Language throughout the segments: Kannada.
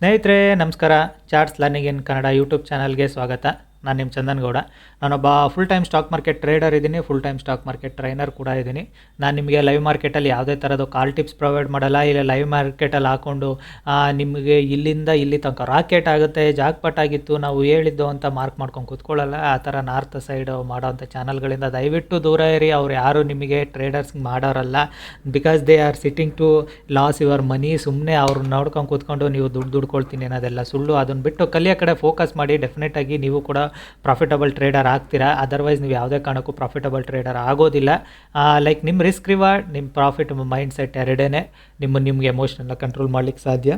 ಸ್ನೇಹಿತರೆ ನಮಸ್ಕಾರ. Charts learning in Kannada YouTube ಚಾನಲ್ಗೆ ಸ್ವಾಗತ. ನಾನು ನಿಮ್ಮ ಚಂದನ್ ಗೌಡ. ನಾನೊಬ್ಬ full time stock market trader ಇದ್ದೀನಿ full time stock market trainer ಕೂಡ ಇದ್ದೀನಿ. ನಾನು ನಿಮಗೆ ಲೈವ್ ಮಾರ್ಕೆಟಲ್ಲಿ ಯಾವುದೇ ಥರದ ಕಾಲ್ ಟಿಪ್ಸ್ ಪ್ರೊವೈಡ್ ಮಾಡಲ್ಲ, ಇಲ್ಲ ಲೈವ್ ಮಾರ್ಕೆಟಲ್ಲಿ ಹಾಕ್ಕೊಂಡು ನಿಮಗೆ ಇಲ್ಲಿಂದ ಇಲ್ಲಿ ತನಕ ರಾಕೆಟ್ ಆಗುತ್ತೆ, ಜಾಕ್ಪಟ್ ಆಗಿತ್ತು, ನಾವು ಹೇಳಿದ್ದು ಅಂತ ಮಾರ್ಕ್ ಮಾಡ್ಕೊಂಡು ಕೂತ್ಕೊಳ್ಳಲ್ಲ. ಆ ಥರ ನಾರ್ತ್ ಸೈಡ್ ಮಾಡೋವಂಥ ಚಾನಲ್ಗಳಿಂದ ದಯವಿಟ್ಟು ದೂರ ಇರಿ. ಅವ್ರು ಯಾರು ನಿಮಗೆ traders ಮಾಡೋರಲ್ಲ. Because they are sitting to lose your money ಸುಮ್ಮನೆ ಅವ್ರನ್ನ ನೋಡ್ಕೊಂಡು ಕೂತ್ಕೊಂಡು ನೀವು ದುಡ್ಡು ದುಡ್ಕೊಳ್ತೀನಿ ಅನ್ನೋದೆಲ್ಲ ಸುಳ್ಳು. ಅದನ್ನು ಬಿಟ್ಟು ಕಲಿಯೋ ಕಡೆ ಫೋಕಸ್ ಮಾಡಿ ಡೆಫಿನೆಟ್ ಆಗಿ ನೀವು ಕೂಡ ಪ್ರಾಫಿಟಬಲ್ ಟ್ರೇಡರ್ ಆಗ್ತೀರಾ? ಅದರ್ವೈಸ್ ನೀವು ಯಾವುದೇ ಕಾರಣಕ್ಕೂ ಪ್ರಾಫಿಟಬಲ್ ಟ್ರೇಡರ್ ಆಗೋದಿಲ್ಲ. ಲೈಕ್ ನಿಮ್ಮ ರಿಸ್ಕ್ ರಿವಾರ್ಡ್ ನಿಮ್ಮ ಪ್ರಾಫಿಟ್ ಮೈಂಡ್ ಸೆಟ್ ಎರಡೇ ನಿಮ್ಮ, ನಿಮಗೆ ಎಮೋಷನೆಲ್ಲ ಕಂಟ್ರೋಲ್ ಮಾಡ್ಲಿಕ್ಕೆ ಸಾಧ್ಯ.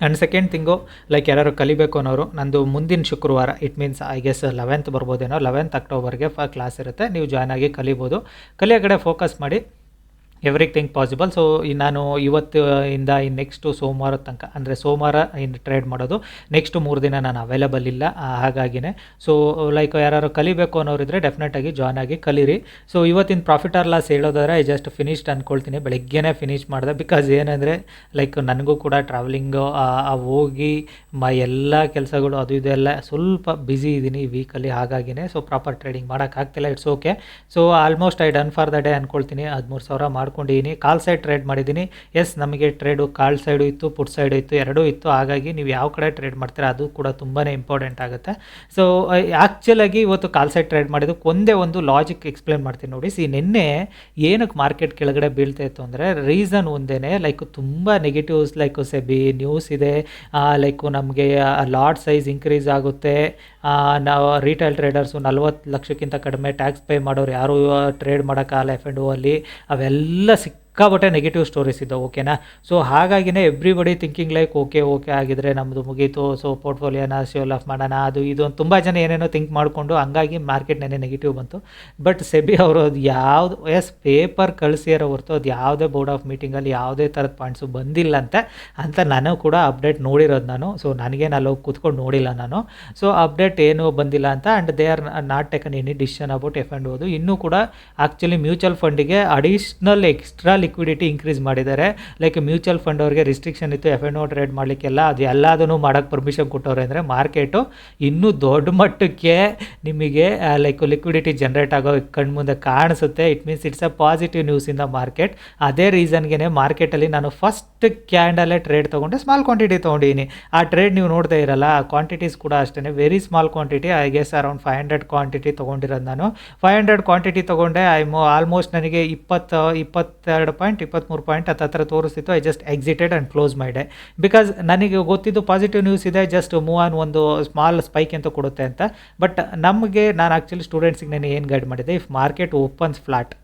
ಆ್ಯಂಡ್ ಸೆಕೆಂಡ್ ಥಿಂಗು ಲೈಕ್ ಯಾರು ಕಲಿಬೇಕು ಅನ್ನೋರು, ನಂದು ಮುಂದಿನ ಶುಕ್ರವಾರ it means I guess eleventh ಬರ್ಬೋದೇನೋ eleventh ಅಕ್ಟೋಬರ್ಗೆ ಫ ಕ್ಲಾಸ್ ಇರುತ್ತೆ, ನೀವು ಜಾಯ್ನ್ ಆಗಿ ಕಲಿಬೋದು. ಕಲಿಯೋ ಕಡೆ ಫೋಕಸ್ ಮಾಡಿ. ಎವ್ರಿಥಿಂಗ್ ಪಾಸಿಬಲ್ ಸೊ ನಾನು ಇವತ್ತು ಇಂದ ನೆಕ್ಸ್ಟು ಸೋಮವಾರ ತನಕ, ಅಂದರೆ ಸೋಮವಾರ ಇನ್ನು ಟ್ರೇಡ್ ಮಾಡೋದು. ನೆಕ್ಸ್ಟ್ ಮೂರು ದಿನ ನಾನು ಅವೈಲಬಲ್ ಇಲ್ಲ ಹಾಗಾಗಿನೇ. ಸೊ ಲೈಕ್ ಯಾರು ಕಲಿಬೇಕು ಅನ್ನೋರಿದ್ರೆ ಡೆಫಿನೆಟಾಗಿ ಜಾಯ್ನ್ ಆಗಿ ಕಲೀರಿ. ಸೊ ಇವತ್ತಿನ ಪ್ರಾಫಿಟ್ ಆರ್ ಲಾಸ್ ಹೇಳೋದಾದ್ರೆ ಐ ಜಸ್ಟ್ ಫಿನಿಶ್ಡ್ ಅಂದ್ಕೊಳ್ತೀನಿ ಬೆಳಗ್ಗೆನೇ ಫಿನಿಶ್ ಮಾಡಿದೆ. ಬಿಕಾಸ್ ಏನಂದರೆ ಲೈಕ್ ನನಗೂ ಕೂಡ ಟ್ರಾವೆಲಿಂಗು ಹೋಗಿ ಮ, ಎಲ್ಲ ಕೆಲಸಗಳು ಅದು ಇದೆಲ್ಲ ಸ್ವಲ್ಪ ಬ್ಯುಸಿ ಇದ್ದೀನಿ ಈ ವೀಕಲ್ಲಿ ಹಾಗಾಗಿನೇ. So proper trading ಮಾಡೋಕ್ಕಾಗ್ತಿಲ್ಲ it's okay so almost I done for the day ಅಂದ್ಕೊಳ್ತೀನಿ ಹದಿಮೂರು ಸಾವಿರ ಮಾಡ್ಕೊಂಡಿದ್ದೀನಿ ಕಾಲ್ ಸೈಡ್ ಟ್ರೇಡ್ ಮಾಡಿದ್ದೀನಿ ಎಸ್, ನಮಗೆ ಟ್ರೇಡು ಕಾಲ್ ಸೈಡು ಇತ್ತು, ಪುಟ್ ಸೈಡು ಇತ್ತು, ಎರಡೂ ಇತ್ತು. ಹಾಗಾಗಿ ನೀವು ಯಾವ ಕಡೆ ಟ್ರೇಡ್ ಮಾಡ್ತೀರಾ, ಅದು ಕೂಡ ತುಂಬಾ ಇಂಪಾರ್ಟೆಂಟ್ ಆಗುತ್ತೆ. ಸೊ ಆ್ಯಕ್ಚುಲಾಗಿ ಇವತ್ತು ಕಾಲ್ ಸೈಡ್ ಟ್ರೇಡ್ ಮಾಡಿದ್ದಕ್ಕೆ ಒಂದೇ ಒಂದು ಲಾಜಿಕ್ ಎಕ್ಸ್ಪ್ಲೇನ್ ಮಾಡ್ತೀನಿ ನೋಡಿ. ಸಿ, ನಿನ್ನೆ ಏನಕ್ಕೆ ಮಾರ್ಕೆಟ್ ಕೆಳಗಡೆ ಬೀಳ್ತಾ ಇತ್ತು ಅಂದರೆ ರೀಸನ್ ಒಂದೇ ಲೈಕ್ ತುಂಬ ನೆಗೆಟಿವ್ಸ್ ಲೈಕ್ ಸೆಬಿ ನ್ಯೂಸ್ ಇದೆ. ಲೈಕ್ ನಮಗೆ ಲಾಟ್ ಸೈಜ್ ಇನ್ಕ್ರೀಸ್ ಆಗುತ್ತೆ. ನಾವು ರಿಟೇಲ್ ಟ್ರೇಡರ್ಸು ನಲ್ವತ್ತು ಲಕ್ಷಕ್ಕಿಂತ ಕಡಿಮೆ ಟ್ಯಾಕ್ಸ್ ಪೇ ಮಾಡೋರು ಯಾರು ಟ್ರೇಡ್ ಮಾಡೋಕ್ಕಾಗಲ್ಲ ಎಫ್ ಎಂಡ್ ಅಲ್ಲಿ. ಅವೆಲ್ಲ എല്ലാ ಸಿಕ್ಕಾಪಟ್ಟೆ ನೆಗೆಟಿವ್ ಸ್ಟೋರೀಸ್ ಇದ್ದವು ಓಕೆನಾ ಸೊ ಹಾಗಾಗಿನೇ everybody thinking like okay okay ಆಗಿದ್ರೆ ನಮ್ಮದು ಮುಗೀತು. ಸೊ ಪೋರ್ಟ್ಫೋಲಿಯೋನ ಸೇಲ್ ಆಫ್ ಮಾಡೋಣ, ಅದು ಇದು ಒಂದು ತುಂಬ ಜನ ಏನೇನೋ ಥಿಂಕ್ ಮಾಡಿಕೊಂಡು ಹಂಗಾಗಿ ಮಾರ್ಕೆಟ್ ನೆನೆ ನೆಗೆಟಿವ್ ಬಂತು. ಬಟ್ ಸೆಬಿ ಅವರು ಅದು ಯಾವುದು ಎಸ್ ಪೇಪರ್ ಕಳಿಸಿರೋ ಹೊರತು ಅದು ಯಾವುದೇ ಬೋರ್ಡ್ ಆಫ್ ಮೀಟಿಂಗಲ್ಲಿ ಯಾವುದೇ ಥರದ ಪಾಯಿಂಟ್ಸು ಬಂದಿಲ್ಲ ಅಂತ ಅಂತ ನಾನು ಕೂಡ ಅಪ್ಡೇಟ್ ನೋಡಿರೋದು ನಾನು. ಸೊ ನನಗೇನು ಅಲ್ಲಿ ಹೋಗಿ ಕೂತ್ಕೊಂಡು ನೋಡಿಲ್ಲ ನಾನು. ಸೊ ಅಪ್ಡೇಟ್ ಏನು ಬಂದಿಲ್ಲ ಅಂತ and they are not taken any decision about F and ಓದು ಇನ್ನೂ ಕೂಡ ಆ್ಯಕ್ಚುಲಿ ಮ್ಯೂಚುವಲ್ ಫಂಡಿಗೆ ಅಡಿಷ್ನಲ್ ಎಕ್ಸ್ಟ್ರಾ ಲಿಕ್ವಿಡಿಟಿ ಇನ್ಕ್ರೀಸ್ ಮಾಡಿದ್ದಾರೆ. ಲೈಕ್ ಮ್ಯೂಚುವಲ್ ಫಂಡ್ ಅವ್ರಿಗೆ ರಿಸ್ಟ್ರಿಕ್ಷನ್ ಇತ್ತು ಎಫ್ ಎನ್ ಓ ಟ್ರೇಡ್ ಮಾಡಲಿಕ್ಕೆಲ್ಲ. ಅದು ಎಲ್ಲದನ್ನು ಮಾಡೋಕ್ಕೆ ಪರ್ಮಿಷನ್ ಕೊಟ್ಟವ್ರೆ ಅಂದರೆ ಮಾರ್ಕೆಟು ಇನ್ನೂ ದೊಡ್ಡ ಮಟ್ಟಕ್ಕೆ ನಿಮಗೆ ಲೈಕ್ ಲಿಕ್ವಿಡಿಟಿ ಜನ್ರೇಟ್ ಆಗೋ ಕಣ್ಮುಂದೆ ಕಾಣಿಸುತ್ತೆ. It means it's a positive news in the market ಅದೇ ರೀಸನ್ಗೆ ಮಾರ್ಕೆಟಲ್ಲಿ ನಾನು ಫಸ್ಟ್ ಕ್ಯಾಂಡಲ್ಲೇ ಟ್ರೇಡ್ ತೊಗೊಂಡೆ. ಸ್ಮಾಲ್ ಕ್ವಾಂಟಿಟಿ ತೊಗೊಂಡಿದ್ದೀನಿ ಆ ಟ್ರೇಡ್ ನೀವು ನೋಡ್ತಾ ಇರಲ್ಲ ಕ್ವಾಂಟಿಟೀಸ್ ಕೂಡ ಅಷ್ಟೇ very small quantity I guess around five hundred quantity ತೊಗೊಂಡಿರೋದು ನಾನು. ಫೈವ್ ಹಂಡ್ರೆಡ್ ಕ್ವಾಂಟಿಟಿ ತೊಗೊಂಡೆ. ಐ ಮೋ ಆಲ್ಮೋಸ್ಟ್ ನನಗೆ ಇಪ್ಪತ್ತು, ಇಪ್ಪತ್ತೆರಡು ಪಾಯಿಂಟ್ ಇಪ್ಪತ್ತ್ಮೂರು ಪಾಯಿಂಟ್ ಹತ್ತಿರ ತೋರಿಸ್ತಿತ್ತು. I just excited and close ಮಾಡಿದೆ ಬಿಕಾಸ್ ನನಗೆ ಗೊತ್ತಿದ್ದು ಪಾಸಿಟಿವ್ ನ್ಯೂಸ್ ಇದೆ ಜಸ್ಟ್ ಮೂವ್ ಆನ್ ಒಂದು ಸ್ಮಾಲ್ ಸ್ಪೈಕ್ ಅಂತ ಕೊಡುತ್ತೆ ಅಂತ. ಬಟ್ ನಮಗೆ, ನಾನು ಆ್ಯಕ್ಚುಲಿ ಸ್ಟೂಡೆಂಟ್ಸಿಗೆ ನಾನು ಏನು ಗೈಡ್ ಮಾಡಿದೆ? ಇಫ್ ಮಾರ್ಕೆಟ್ ಓಪನ್ಸ್ ಫ್ಲಾಟ್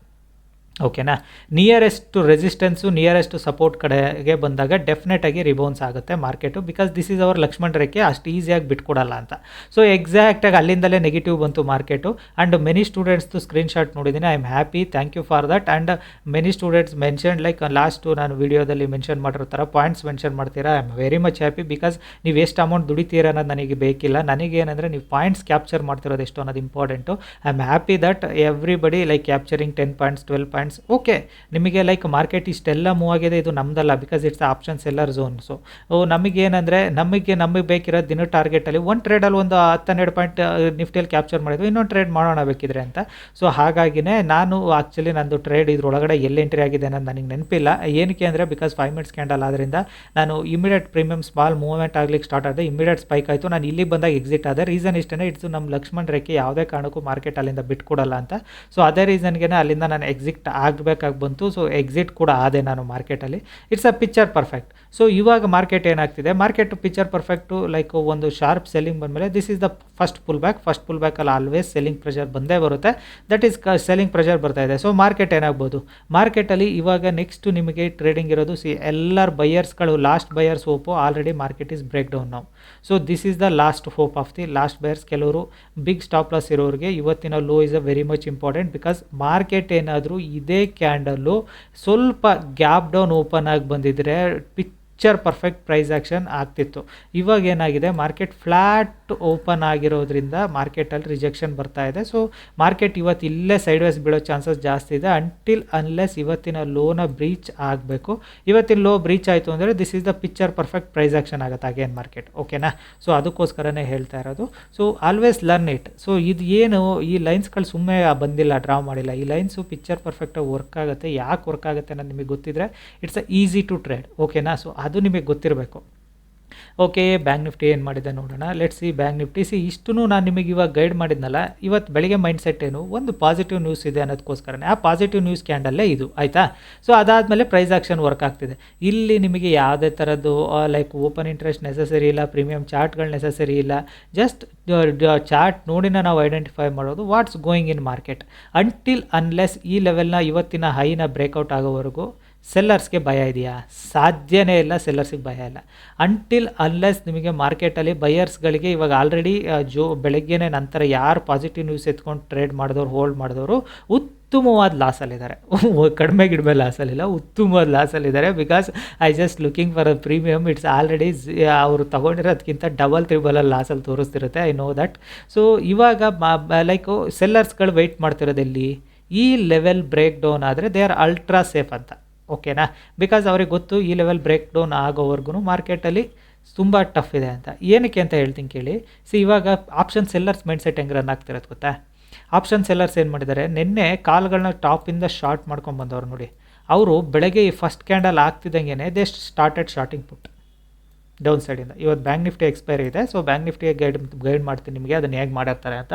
ಓಕೆನಾ ನಿಯರೆಸ್ಟ್ ರೆಸಿಸ್ಟೆನ್ಸು ನಿಯರೆಸ್ಟ್ ಸಪೋರ್ಟ್ ಕಡೆಗೆ ಬಂದಾಗ ಡೆಫಿನೆಟಾಗಿ ರಿಬೌನ್ಸ್ ಆಗುತ್ತೆ market because this is our Lakshman ರೇಖೆ ಅಷ್ಟು ಈಸಿಯಾಗಿ ಬಿಟ್ಕೊಡಲ್ಲ ಅಂತ. ಸೊ ಎಕ್ಸಾಕ್ಟಾಗಿ ಅಲ್ಲಿಂದಲೇ ನೆಗೆಟಿವ್ ಬಂತು ಮಾರ್ಕೆಟು ಆ್ಯಂಡ್ ಮೆನಿ ಸ್ಟೂಡೆಂಟ್ಸ್ದು ಸ್ಕ್ರೀನ್ಶಾಟ್ ನೋಡಿದ್ದೀನಿ. I am happy thank you for that and many students mention like last ನಾನು ವಿಡಿಯೋದಲ್ಲಿ ಮೆನ್ಷನ್ ಮಾಡಿರೋ ಥರ ಪಾಯಿಂಟ್ಸ್ ಮೆನ್ಷನ್ ಮಾಡ್ತೀರಾ? I am very much happy because ನೀವು ಎಷ್ಟು ಅಮೌಂಟ್ ದುಡಿತೀರ ಅನ್ನೋದು ನನಗೆ ಬೇಕಿಲ್ಲ. ನನಗೇನೆಂದರೆ ನೀವು ಪಾಯಿಂಟ್ಸ್ ಕ್ಯಾಪ್ಚರ್ ಮಾಡ್ತಿರೋದು ಎಷ್ಟು ಅನ್ನೋದು important I am happy that everybody like capturing ten points twelve points okay ನಿಮಗೆ ಲೈಕ್ ಮಾರ್ಕೆಟ್ ಇಷ್ಟೆಲ್ಲ ಮೂವ್ ಆಗಿದೆ, ಇದು ನಮ್ಮದಲ್ಲ because it's option seller zone so ನಮಗೇನಂದರೆ, ನಮಗೆ ನಮಗೆ ಬೇಕಿರೋ ದಿನ ಟಾರ್ಗೆಟಲ್ಲಿ ಒಂದು ಟ್ರೇಡಲ್ಲಿ ಒಂದು ಹತ್ತೆರಡು ಪಾಯಿಂಟ್ ನಿಫ್ಟಿಯಲ್ಲಿ ಕ್ಯಾಪ್ಚರ್ ಮಾಡಿದ್ವಿ, ಇನ್ನೊಂದು ಟ್ರೇಡ್ ಮಾಡೋಣ ಬೇಕಿದ್ರೆ ಅಂತ. ಸೊ ಹಾಗಾಗಿನೇ ನಾನು ಆ್ಯಕ್ಚುಲಿ ನಂದು ಟ್ರೇಡ್ ಇದ್ರೊಳಗಡೆ ಎಲ್ಲಿ ಎಂಟ್ರಿ ಆಗಿದೆ ಅನ್ನೋದು ನನಗೆ ನೆನಪಿಲ್ಲ. ಏನಕ್ಕೆ ಅಂದರೆ ಬಿಕಾಸ್ ಫೈವ್ ಮಿನಿಟ್ಸ್ ಕ್ಯಾಂಡಲ್ ಆದ್ದರಿಂದ ನಾನು ಇಮಿಡಿಯೇಟ್ ಪ್ರೀಮಿಯಮ್ ಸ್ಮಾಲ್ ಮೂವ್ಮೆಂಟ್ ಆಗ್ಲಿಕ್ಕೆ ಸ್ಟಾರ್ಟ್ ಆದರೆ ಇಮಿಡಿಯೇಟ್ ಸ್ಪೈಕ್ ಆಯಿತು. ನಾನು ಇಲ್ಲಿ ಬಂದಾಗ ಎಕ್ಸಿಟ್ ಆದರೆ ರೀಸನ್ ಇಷ್ಟೇ ಇಟ್ಸ್ ನಮ್ಮ ಲಕ್ಷ್ಮಣ್ ರೇಖೆ ಯಾವುದೇ ಕಾರಣಕ್ಕೂ ಮಾರ್ಕೆಟ್ ಅಲ್ಲಿಂದ ಬಿಟ್ಕೊಡಲ್ಲ ಅಂತ. ಸೊ ಅದೇ ರೀಸನ್ಗೆ ಅಲ್ಲಿಂದ ನಾನು ಎಕ್ಸಿಟ್ ಆಗಬೇಕಾಗಿ ಬಂತು ಸೊ ಎಕ್ಸಿಟ್ ಕೂಡ ಆದೆ ನಾನು ಮಾರ್ಕೆಟಲ್ಲಿ. It's a picture perfect so ಇವಾಗ ಮಾರ್ಕೆಟ್ ಏನಾಗ್ತಿದೆ? ಮಾರ್ಕೆಟ್ ಪಿಕ್ಚರ್ ಪರ್ಫೆಕ್ಟು ಲೈಕ್ ಒಂದು ಶಾರ್ಪ್ ಸೆಲ್ಲಿಂಗ್ ಬಂದಮೇಲೆ this is the first pull back first pull ಬ್ಯಾಕಲ್ಲಿ always selling pressure ಬಂದೇ ಬರುತ್ತೆ. ದಟ್ ಈಸ್ ಕ ಸೆಲ್ಲಿಂಗ್ ಪ್ರೆಷರ್ ಬರ್ತಾ ಇದೆ. ಸೊ ಮಾರ್ಕೆಟ್ ಏನಾಗ್ಬೋದು? ಮಾರ್ಕೆಟಲ್ಲಿ ಇವಾಗ ನೆಕ್ಸ್ಟ್ ನಿಮಗೆ ಟ್ರೇಡಿಂಗ್ ಇರೋದು ಸಿ ಎಲ್ಲರ ಬೈಯರ್ಸ್ಗಳು last buyers hope already market is break down ನಾವು so this is the last hope of the last buyers ಕೆಲವರು ಬಿಗ್ ಸ್ಟಾಪ್ ಲಾಸ್ ಇರೋರಿಗೆ ಇವತ್ತಿನ low is a very much important because market ಏನಾದರೂ ಇದೇ ಕ್ಯಾಂಡಲ್ಲು ಸ್ವಲ್ಪ ಗ್ಯಾಪ್ ಡೌನ್ ಓಪನ್ ಆಗಿ ಬಂದಿದ್ರೆ ಪಿಚ್ ಪಿಕ್ಚರ್ ಪರ್ಫೆಕ್ಟ್ ಪ್ರೈಸ್ ಆ್ಯಕ್ಷನ್ ಆಗ್ತಿತ್ತು. ಇವಾಗ ಏನಾಗಿದೆ ಮಾರ್ಕೆಟ್ ಫ್ಲ್ಯಾಟ್ ಓಪನ್ ಆಗಿರೋದ್ರಿಂದ ಮಾರ್ಕೆಟಲ್ಲಿ ರಿಜೆಕ್ಷನ್ ಬರ್ತಾ ಇದೆ. ಸೊ ಮಾರ್ಕೆಟ್ ಇವತ್ತು ಇಲ್ಲೇ ಸೈಡ್ ವೈಸ್ ಬೀಳೋ ಚಾನ್ಸಸ್ ಜಾಸ್ತಿ ಇದೆ. ಅಂಟಿಲ್ ಅನ್ಲೆಸ್ ಇವತ್ತಿನ ಲೋನ ಬ್ರೀಚ್ ಆಗಬೇಕು. ಇವತ್ತಿನ ಲೋ ಬ್ರೀಚ್ ಆಯಿತು ಅಂದರೆ this is the picture perfect price action ಆಗುತ್ತೆ ಅಗೇನ್ ಮಾರ್ಕೆಟ್ ಓಕೆನಾ ಸೊ ಅದಕ್ಕೋಸ್ಕರನೇ ಹೇಳ್ತಾ ಇರೋದು. So always learn it so ಇದು ಏನು ಈ ಲೈನ್ಸ್ಗಳು ಸುಮ್ಮನೆ ಬಂದಿಲ್ಲ ಡ್ರಾ ಮಾಡಿಲ್ಲ. ಈ ಲೈನ್ಸು ಪಿಕ್ಚರ್ ಪರ್ಫೆಕ್ಟಾಗಿ ವರ್ಕ್ ಆಗುತ್ತೆ. ಯಾಕೆ ವರ್ಕ್ ಆಗುತ್ತೆ ಅನ್ನೋದು ನಿಮಗೆ ಗೊತ್ತಿದ್ರೆ it's a easy to trade ಓಕೆನಾ ಸೊ ಅದು ನಿಮಗೆ ಗೊತ್ತಿರಬೇಕು. ಓಕೆ ಬ್ಯಾಂಕ್ ನಿಫ್ಟಿ ಏನು ಮಾಡಿದೆ ನೋಡೋಣ. Let's see bank nifty see ಇಷ್ಟು ನಾನು ನಿಮಗೆ ಇವಾಗ ಗೈಡ್ ಮಾಡಿದ್ನಲ್ಲ ಇವತ್ತು ಬೆಳಗ್ಗೆ ಮೈಂಡ್ ಸೆಟ್ ಏನು? ಒಂದು ಪಾಸಿಟಿವ್ ನ್ಯೂಸ್ ಇದೆ ಅನ್ನೋದಕ್ಕೋಸ್ಕರನೇ ಆ ಪಾಸಿಟಿವ್ ನ್ಯೂಸ್ ಕ್ಯಾಂಡಲ್ಲೇ ಇದು, ಆಯಿತಾ? ಸೊ ಅದಾದಮೇಲೆ ಪ್ರೈಸ್ ಆಕ್ಷನ್ ವರ್ಕ್ ಆಗ್ತಿದೆ. ಇಲ್ಲಿ ನಿಮಗೆ ಯಾವುದೇ ಥರದ್ದು ಲೈಕ್ ಓಪನ್ ಇಂಟ್ರೆಸ್ಟ್ ನೆಸಸರಿ ಇಲ್ಲ ಪ್ರೀಮಿಯಂ ಚಾರ್ಟ್ಗಳು ನೆಸಸರಿ ಇಲ್ಲ. ಜಸ್ಟ್ ಚಾರ್ಟ್ ನೋಡಿನ ನಾವು ಐಡೆಂಟಿಫೈ ಮಾಡೋದು what's going in market until unless ಈ ಲೆವೆಲ್ನ ಇವತ್ತಿನ ಹೈನ ಬ್ರೇಕೌಟ್ ಆಗೋವರೆಗೂ ಸೆಲ್ಲರ್ಸ್ಗೆ ಭಯ ಇದೆಯಾ? ಸಾಧ್ಯನೇ ಇಲ್ಲ ಸೆಲ್ಲರ್ಸಿಗೆ ಭಯ ಇಲ್ಲ. ಅಂಟಿಲ್ ಅನ್ಲೆಸ್ ನಿಮಗೆ ಮಾರ್ಕೆಟಲ್ಲಿ ಬಯರ್ಸ್ಗಳಿಗೆ ಇವಾಗ ಆಲ್ರೆಡಿ ಜೋ, ಬೆಳಗ್ಗೆನೇ ನಂತರ ಯಾರು ಪಾಸಿಟಿವ್ ನ್ಯೂಸ್ ಎತ್ಕೊಂಡು ಟ್ರೇಡ್ ಮಾಡಿದವ್ರು ಹೋಲ್ಡ್ ಮಾಡಿದವರು, ಉತ್ತಮವಾದ ಲಾಸಲ್ಲಿದ್ದಾರೆ ಕಡಿಮೆ ಗಿಡಮೆ ಲಾಸಲ್ಲಿಲ್ಲ ಉತ್ತಮವಾದ ಲಾಸಲ್ಲಿದ್ದಾರೆ because I just looking for a premium it's already ಅವರು ತಗೊಂಡಿರೋದಕ್ಕಿಂತ ಡಬಲ್ ತ್ರಿಬಲಲ್ಲಿ ಲಾಸಲ್ಲಿ ತೋರಿಸ್ತಿರುತ್ತೆ ಐ ನೋ ದಟ್ ಸೊ ಇವಾಗ ಲೈಕು ಸೆಲ್ಲರ್ಸ್ಗಳು ವೆಯ್ಟ್ ಮಾಡ್ತಿರೋದೆಲ್ಲಿ ಈ ಲೆವೆಲ್ ಬ್ರೇಕ್ ಡೌನ್ ಆದರೆ ದೇ ಆರ್ ಅಲ್ಟ್ರಾ ಸೇಫ್ ಅಂತ. ಓಕೆನಾ? ಬಿಕಾಸ್ ಅವ್ರಿಗೆ ಗೊತ್ತು ಈ ಲೆವೆಲ್ ಬ್ರೇಕ್ ಡೌನ್ ಆಗೋವರೆಗೂ ಮಾರ್ಕೆಟಲ್ಲಿ ತುಂಬ ಟಫ್ ಇದೆ ಅಂತ. ಏನಕ್ಕೆ ಅಂತ ಹೇಳ್ತೀನಿ ಕೇಳಿ. ಸಿ ಇವಾಗ ಆಪ್ಷನ್ ಸೆಲ್ಲರ್ಸ್ ಮೈಂಡ್ಸೆಟ್ ಹೆಂಗೆ ರನ್ ಆಗ್ತಿರೋದು ಗೊತ್ತಾ? ಆಪ್ಷನ್ ಸೆಲ್ಲರ್ಸ್ ಏನು ಮಾಡಿದ್ದಾರೆ? ನಿನ್ನೆ ಕಾಲ್ಗಳನ್ನ ಟಾಪಿಂದ ಶಾರ್ಟ್ ಮಾಡ್ಕೊಂಡು ಬಂದವರು ನೋಡಿ. ಅವರು ಬೆಳಗ್ಗೆ ಈ first candle ಆಗ್ತಿದ್ದಂಗೆ they started shorting put down ಸೈಡಿಂದ ಇವತ್ತು ಬ್ಯಾಂಕ್ ನಿಫ್ಟಿ ಎಕ್ಸ್ಪೈರಿ ಇದೆ ಸೊ ಬ್ಯಾಂಕ್ ನಿಫ್ಟಿಗೆ ಗೈಡ್ ಗೈಡ್ ಮಾಡ್ತೀನಿ ನಿಮಗೆ, ಅದನ್ನು ಹೇಗೆ ಮಾಡಿರ್ತಾರೆ ಅಂತ.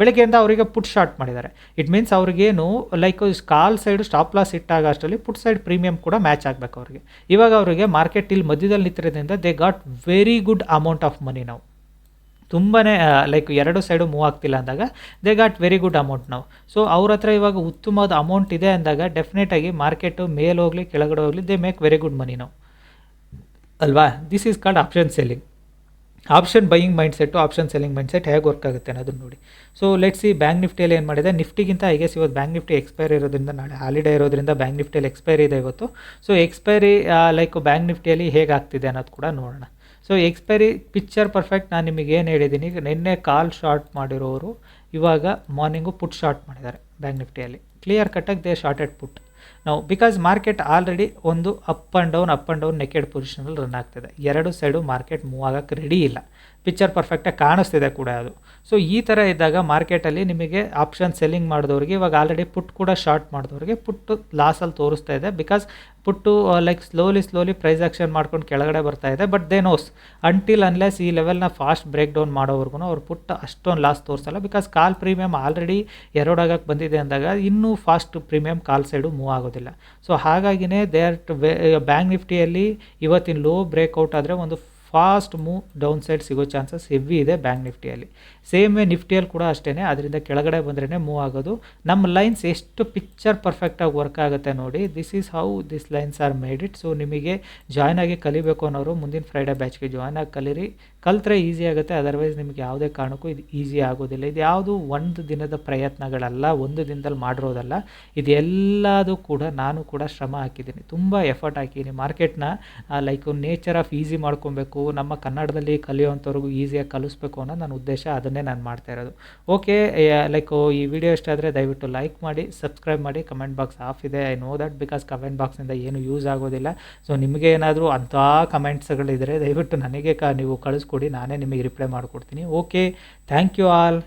ಬೆಳಗ್ಗೆಯಿಂದ ಅವರಿಗೆ ಪುಟ್ ಶಾರ್ಟ್ ಮಾಡಿದ್ದಾರೆ. ಇಟ್ ಮೀನ್ಸ್ ಅವ್ರಿಗೇನು like call side stop loss ಇಟ್ಟಾಗ ಅಷ್ಟರಲ್ಲಿ ಪುಟ್ ಸೈಡ್ ಪ್ರೀಮಿಯಂ ಕೂಡ ಮ್ಯಾಚ್ ಆಗಬೇಕು ಅವರಿಗೆ. ಇವಾಗ ಅವರಿಗೆ ಮಾರ್ಕೆಟ್ ಇಲ್ಲಿ ಮಧ್ಯದಲ್ಲಿ ನಿಂತಿರೋದ್ರಿಂದ they got very good amount of money ನಾವು ತುಂಬಾ ಲೈಕ್ ಎರಡು ಸೈಡು ಮೂವ್ ಆಗ್ತಿಲ್ಲ ಅಂದಾಗ they got very good amount ನಾವು ಸೊ ಅವ್ರ ಹತ್ರ ಇವಾಗ ಉತ್ತಮವಾದ ಅಮೌಂಟ್ ಇದೆ ಅಂದಾಗ ಡೆಫಿನೆಟಾಗಿ ಮಾರ್ಕೆಟು ಮೇಲೆ ಹೋಗಲಿ, ಕೆಳಗಡೆ ಹೋಗಲಿ they make very good money ನಾವು ಅಲ್ವಾ? This is called option selling option buying mind set option selling mind set ಹೇಗೆ ವರ್ಕ್ ಆಗುತ್ತೆ ಅನ್ನೋದನ್ನು ನೋಡಿ. ಸೊ ಲೆಟ್ಸ್ ಈ ಬ್ಯಾಂಕ್ ನಿಫ್ಟಿಯಲ್ಲಿ ಏನು ಮಾಡಿದೆ? ನಿಫ್ಟಿಗಿಂತ ಐ ಗೆಸ್ ಇವತ್ತು ಬ್ಯಾಂಕ್ ನಿಫ್ಟಿ ಎಕ್ಸ್ಪೈರ್ ಇರೋದ್ರಿಂದ ನಾಳೆ ಹಾಲಿಡೇ ಇರೋದ್ರಿಂದ ಬ್ಯಾಂಕ್ ನಿಫ್ಟಿಯಲ್ಲಿ ಎಕ್ಸ್ಪೈರ್ ಇದೆ ಇವತ್ತು. ಸೊ ಎಕ್ಸ್ಪೈರಿ ಲೈಕ್ ಬ್ಯಾಂಕ್ ನಿಫ್ಟಿಯಲ್ಲಿ ಹೇಗೆ ಆಗ್ತಿದೆ ಅನ್ನೋದು ಕೂಡ ನೋಡೋಣ. ಸೊ ಎಕ್ಸ್ಪೈರಿ ಪಿಕ್ಚರ್ ಪರ್ಫೆಕ್ಟ್ ನಾನು ನಿಮಗೆ ಏನು ಹೇಳಿದ್ದೀನಿ? ನಿನ್ನೆ ಕಾಲ್ ಶಾರ್ಟ್ ಮಾಡಿರೋರು ಇವಾಗ ಮಾರ್ನಿಂಗು ಪುಟ್ ಶಾರ್ಟ್ ಮಾಡಿದ್ದಾರೆ ಬ್ಯಾಂಕ್ ನಿಫ್ಟಿಯಲ್ಲಿ ಕ್ಲಿಯರ್ ಕಟ್ಟಾಗಿ ದೇ ಶಾರ್ಟೆಡ್ ಪುಟ್ ನಾವು ಬಿಕಾಸ್ ಮಾರ್ಕೆಟ್ ಆಲ್ರೆಡಿ ಒಂದು up and down up and down naked ಪೊಸಿಷನಲ್ಲಿ run ಆಗ್ತಿದೆ. ಎರಡು ಸೈಡು ಮಾರ್ಕೆಟ್ ಮೂವ್ ಆಗೋಕ್ಕೆ ರೆಡಿ ಇಲ್ಲ. ಪಿಕ್ಚರ್ ಪರ್ಫೆಕ್ಟಾಗಿ ಕಾಣಿಸ್ತಿದೆ ಕೂಡ ಅದು. ಸೊ ಈ ಥರ ಇದ್ದಾಗ ಮಾರ್ಕೆಟಲ್ಲಿ ನಿಮಗೆ ಆಪ್ಷನ್ ಸೆಲ್ಲಿಂಗ್ ಮಾಡಿದವ್ರಿಗೆ ಇವಾಗ ಆಲ್ರೆಡಿ ಪುಟ್ ಕೂಡ ಶಾರ್ಟ್ ಮಾಡಿದವ್ರಿಗೆ ಪುಟ್ಟು ಲಾಸಲ್ಲಿ ತೋರಿಸ್ತಾ ಇದೆ. Because put like slowly slowly price action ಮಾಡ್ಕೊಂಡು ಕೆಳಗಡೆ ಬರ್ತಾ ಇದೆ. But they knows until unless ಈ ಲೆವೆಲ್ನ ಫಾಸ್ಟ್ ಬ್ರೇಕ್ ಡೌನ್ ಮಾಡೋವರೆಗೂ ಅವ್ರು ಪುಟ್ಟ ಅಷ್ಟೊಂದು ಲಾಸ್ ತೋರಿಸಲ್ಲ. ಬಿಕಾಸ್ ಕಾಲ್ ಪ್ರೀಮಿಯಂ ಆಲ್ರೆಡಿ ಎರಡಾಗಕ್ಕೆ ಬಂದಿದೆ ಅಂದಾಗ ಇನ್ನೂ fast premium call side move ಆಗೋದಿಲ್ಲ. ಸೊ ಹಾಗಾಗಿನೇ ದೇ ಆರ್ ಬ್ಯಾಂಕ್ ನಿಫ್ಟಿಯಲ್ಲಿ ಇವತ್ತಿನ ಲೋ ಬ್ರೇಕ್ಔಟ್ ಆದರೆ ಒಂದು ಫಾಸ್ಟ್ ಮೂವ್ ಡೌನ್ ಸೈಡ್ ಸಿಗೋ ಚಾನ್ಸಸ್ ಹೆವಿ ಇದೆ ಬ್ಯಾಂಕ್ ನಿಫ್ಟಿಯಲ್ಲಿ. ಸೇಮ್ ವೇ ನಿಫ್ಟಿಯಲ್ಲಿ ಕೂಡ ಅಷ್ಟೇ ಅದರಿಂದ ಕೆಳಗಡೆ ಬಂದ್ರೇ ಮೂವ್ ಆಗೋದು. ನಮ್ಮ ಲೈನ್ಸ್ ಎಷ್ಟು ಪಿಕ್ಚರ್ ಪರ್ಫೆಕ್ಟಾಗಿ ವರ್ಕ್ ಆಗುತ್ತೆ ನೋಡಿ. This is how this lines are made it so ನಿಮಗೆ ಜಾಯ್ನ್ ಆಗಿ ಕಲಿಬೇಕು ಅನ್ನೋರು ಮುಂದಿನ ಫ್ರೈಡೇ ಬ್ಯಾಚ್ಗೆ ಜಾಯ್ನ್ ಆಗಿ ಕಲೀರಿ. ಕಲ್ತ್ರೆ ಈಸಿ ಆಗುತ್ತೆ. ಅದರ್ವೈಸ್ ನಿಮಗೆ ಯಾವುದೇ ಕಾರಣಕ್ಕೂ ಇದು ಈಸಿ ಆಗೋದಿಲ್ಲ. ಇದು ಯಾವುದು ಒಂದು ದಿನದ ಪ್ರಯತ್ನಗಳಲ್ಲ, ಒಂದು ದಿನದಲ್ಲಿ ಮಾಡಿರೋದಲ್ಲ. ಇದು ಎಲ್ಲದೂ ಕೂಡ ನಾನು ಕೂಡ ಶ್ರಮ ಹಾಕಿದ್ದೀನಿ. ತುಂಬ ಎಫರ್ಟ್ ಹಾಕಿದ್ದೀನಿ. ಮಾರ್ಕೆಟ್ನ ಲೈಕ್ ನೇಚರ್ ಆಫ್ ಈಸಿ ಮಾಡ್ಕೊಬೇಕು, ನಮ್ಮ ಕನ್ನಡದಲ್ಲಿ ಕಲಿಯೋವಂಥವ್ರಿಗೂ ಈಸಿಯಾಗಿ ಕಲಿಸ್ಬೇಕು ಅನ್ನೋ ನನ್ನ ಉದ್ದೇಶ. ಅದನ್ನೇ ನಾನು ಮಾಡ್ತಾ ಇರೋದು. ಓಕೆ ಲೈಕ್ ಈ ವಿಡಿಯೋ ಇಷ್ಟ ಆದರೆ ದಯವಿಟ್ಟು ಲೈಕ್ ಮಾಡಿ ಸಬ್ಸ್ಕ್ರೈಬ್ ಮಾಡಿ. ಕಮೆಂಟ್ ಬಾಕ್ಸ್ ಆಫ್ ಇದೆ. I know that because comment ಬಾಕ್ಸಿಂದ ಏನು ಯೂಸ್ ಆಗೋದಿಲ್ಲ. ಸೊ ನಿಮಗೆ ಏನಾದರೂ ಅಂಥ ಕಮೆಂಟ್ಸ್ಗಳಿದ್ದರೆ ದಯವಿಟ್ಟು ನನಗೆ ಕ, ನೀವು ಕಳಿಸ್ಕೊಡಿ. ನಾನೇ ನಿಮಗೆ ರಿಪ್ಲೈ ಮಾಡಿಕೊಡ್ತೀನಿ. Okay thank you all